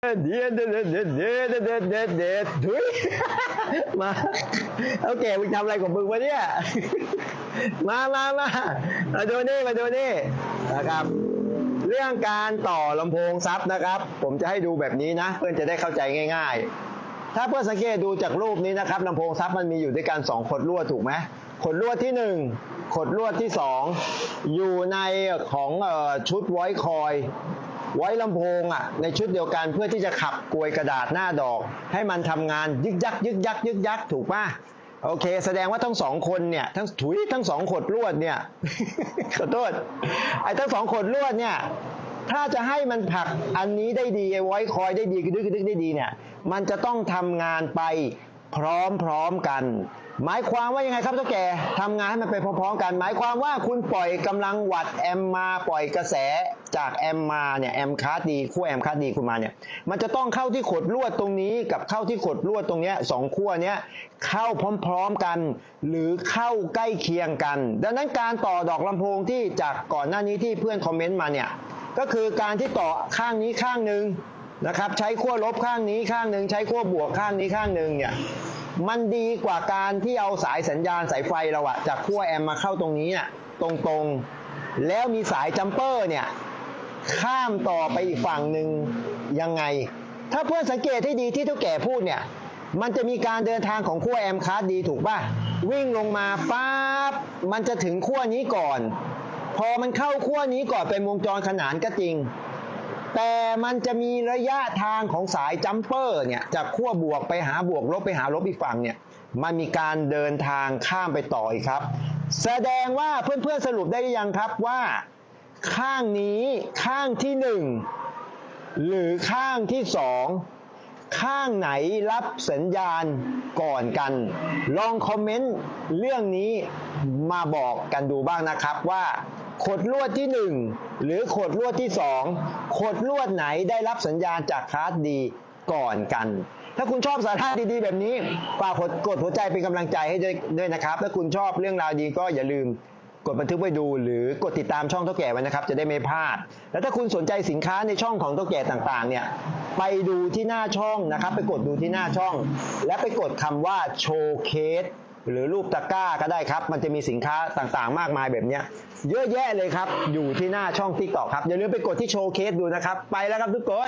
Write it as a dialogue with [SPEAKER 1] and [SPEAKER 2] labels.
[SPEAKER 1] เดี๋ยวเดี๋ยวเดี๋ยวเดี๋ยวเดี๋ยวเดี๋ยวเดี๋ยวเดี๋ยวถุยมาโอเคมึงทำอะไรของมึงวะเนี่ยมามามามาดูนี่มาดูนี่นะครับ เรื่องการต่อลำโพงซับนะครับ ผมจะให้ดูแบบนี้นะ เพื่อนจะได้เข้าใจง่าย ๆ ถ้าเพื่อนสังเกตดูจากรูปนี้นะครับลำโพงซับมันมีอยู่ด้วยกันสองขดลวดถูกไหมขดลวดที่หนึ่งขดลวดที่สองอยู่ในของชุดไว้คอย ไว้ลำโพงอะในชุดเดียวกันเพื่อที่จะขับกลวยกระดาษหน้าดอก ให้มันทำงานยึกยักยึกยักยึกยักถูกป่ะโอเค แสดงว่าทั้งสองคนเนี่ยทั้งถุยทั้งสองขดลวดเนี่ยขอโทษไอ้ทั้งสองขดลวดเนี่ยถ้าจะให้มันผลักอันนี้ได้ดีไอ้ไว้คอยได้ดีกระดึกกระดึกได้ดีเนี่ยมันจะต้องทำงานไป พร้อมๆกัน หมายความว่ายังไงครับเจ้าแก่ทำงานให้มันไปพร้อมๆกัน หมายความว่าคุณปล่อยกำลังวัดแอมมาปล่อยกระแสจากแอมมาเนี่ยแอมคาร์ดีขั้วแอมคาร์ดดีคุณมาเนี่ยมันจะต้องเข้าที่ขดลวดตรงนี้กับเข้าที่ขดลวดตรงเนี้ยสองขั้วเนี้ยเข้าพร้อมๆกัน หรือเข้าใกล้เคียงกัน ดังนั้นการต่อดอกลำโพงที่จากก่อนหน้านี้ที่เพื่อนคอมเมนต์มาเนี่ยก็คือการที่ต่อข้างนี้ข้างหนึ่ง นะครับใช้ขั้วลบข้างนี้ข้างหนึ่งใช้ขั้วบวกข้างนี้ข้างหนึ่งเนี่ยมันดีกว่าการที่เอาสายสัญญาณสายไฟเราอะจากขั้วแอมมาเข้าตรงนี้น่ะตรงๆ แล้วมีสายจัมเปอร์เนี่ยข้ามต่อไปอีกฝั่งหนึ่งยังไง ถ้าเพื่อนสังเกตให้ดีที่เท่าแก่พูดเนี่ยมันจะมีการเดินทางของขั้วแอมคาร์ดดีถูกป่ะ วิ่งลงมาปั๊บมันจะถึงขั้วนี้ก่อน พอมันเข้าขั้วนี้ก่อนเป็นวงจรขนานก็จริง แต่มันจะมีระยะทางของสายจัมเปอร์เนี่ยจากขั้วบวกไปหาบวกลบไปหาลบอีกฝั่งเนี่ยมันมีการเดินทางข้ามไปต่ออีกครับ แสดงว่าเพื่อนๆสรุปได้หรือยังครับว่า ข้างนี้ข้างที่หนึ่งหรือข้างที่สองข้างไหนรับสัญญาณก่อนกัน ลองคอมเมนต์เรื่องนี้มาบอกกันดูบ้างนะครับว่า ขดลวดที่ 1 หรือขดลวดที่ 2 ขดลวดไหนได้รับสัญญาณจากคลาสดีก่อนกัน ถ้าคุณชอบสาระดีๆ แบบนี้ฝากกดกดหัวใจเป็นกำลังใจให้ด้วยนะครับ ถ้าคุณชอบเรื่องราวดีก็อย่าลืมกดบันทึกไว้ดูหรือกดติดตามช่องเท่าแก่ไว้นะครับ จะได้ไม่พลาด แล้วถ้าคุณสนใจสินค้าในช่องของเท่าแก่ต่างๆ เนี่ยไปดูที่หน้าช่องนะครับ ไปกดดูที่หน้าช่อง และไปกดคำว่าโชว์เคส หรือรูปตะกร้าก็ได้ครับ มันจะมีสินค้าต่างๆ มากมายแบบเนี้ยเยอะแยะเลยครับ อยู่ที่หน้าช่องทิกตอกครับ อย่าลืมไปกดที่โชว์เคสดูนะครับ ไปแล้วครับทุกคน